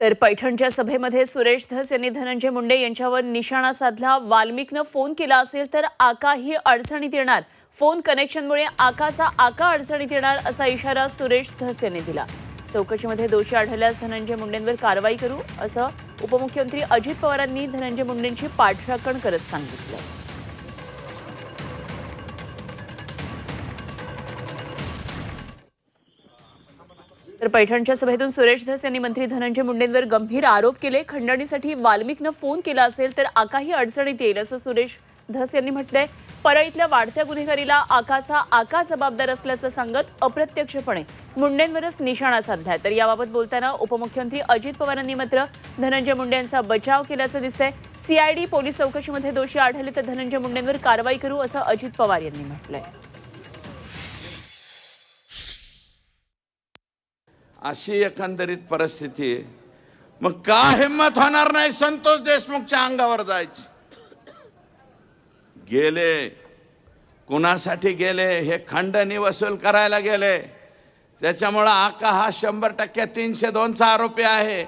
तर पैठणच्या सभेमध्ये सुरेश धस यांनी धनंजय मुंडे यांच्यावर निशाणा साधला. वाल्मिकनं फोन केला असेल तर आका ही अडचणीत येणार. फोन कनेक्शनमुळे आकाचा आका अडचणीत येणार असा इशारा सुरेश धस यांनी दिला. चौकशीमध्ये दोषी आढळल्यास धनंजय मुंडेंवर कारवाई करू असं उपमुख्यमंत्री अजित पवारांनी धनंजय मुंडेंची पाठराखण करत सांगितलं. तर पैठणच्या सभेतून सुरेश धस यांनी मंत्री धनंजय मुंडेंवर गंभीर आरोप केले. खंडणीसाठी वाल्मिकनं फोन केला असेल तर आकाही अडचणीत येईल असं सुरेश धस यांनी म्हटलंय. परळीतल्या वाढत्या गुन्हेगारीला आकाचा आका जबाबदार असल्याचं सांगत अप्रत्यक्षपणे मुंडेंवरच निशाणा साधलाय. तर याबाबत बोलताना उपमुख्यमंत्री अजित पवारांनी मात्र धनंजय मुंडे यांचा बचाव केल्याचं दिसतंय. सीआयडी पोलीस चौकशीमध्ये दोषी आढळले तर धनंजय मुंडेंवर कारवाई करू असं अजित पवार यांनी म्हटलंय. अशी एकंदरीत परिस्थिती आहे. मग का हिंमत होणार नाही संतोष देशमुखच्या अंगावर जायची? गेले. कुणासाठी गेले? हे खंडणी वसूल करायला गेले. त्याच्यामुळं आका हा शंभर टक्के तीनशे दोनचा आरोपी आहे.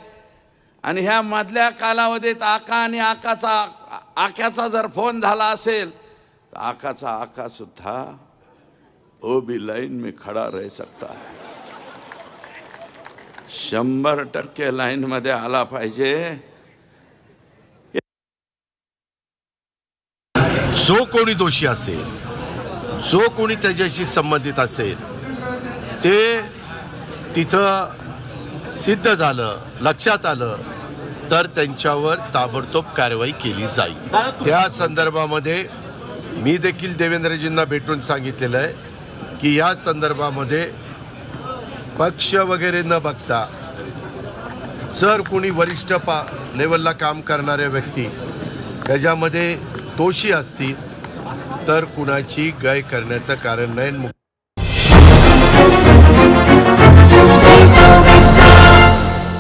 आणि ह्या मधल्या कालावधीत आका आणि आकाचा आक्याचा जर फोन झाला असेल तर आकाचा आका सुद्धा ओ बी लाईन मी खडा रह सकता है. शंभर टक्के लाईनमध्ये आला पाहिजे. जो कोणी दोषी असेल जो कोणी त्याच्याशी संबंधित असेल ते तिथं सिद्ध झालं लक्षात आलं तर त्यांच्यावर ताबडतोब कारवाई केली जाईल. त्या संदर्भामध्ये मी देखील देवेंद्रजींना भेटून सांगितलेलं आहे की या संदर्भामध्ये पक्ष वगैरे न बघता जर कोणी वरिष्ठ पा लेवलला काम करणाऱ्या व्यक्ती त्याच्यामध्ये दोषी असतील तर कुणाची गय करण्याचं कारण नाही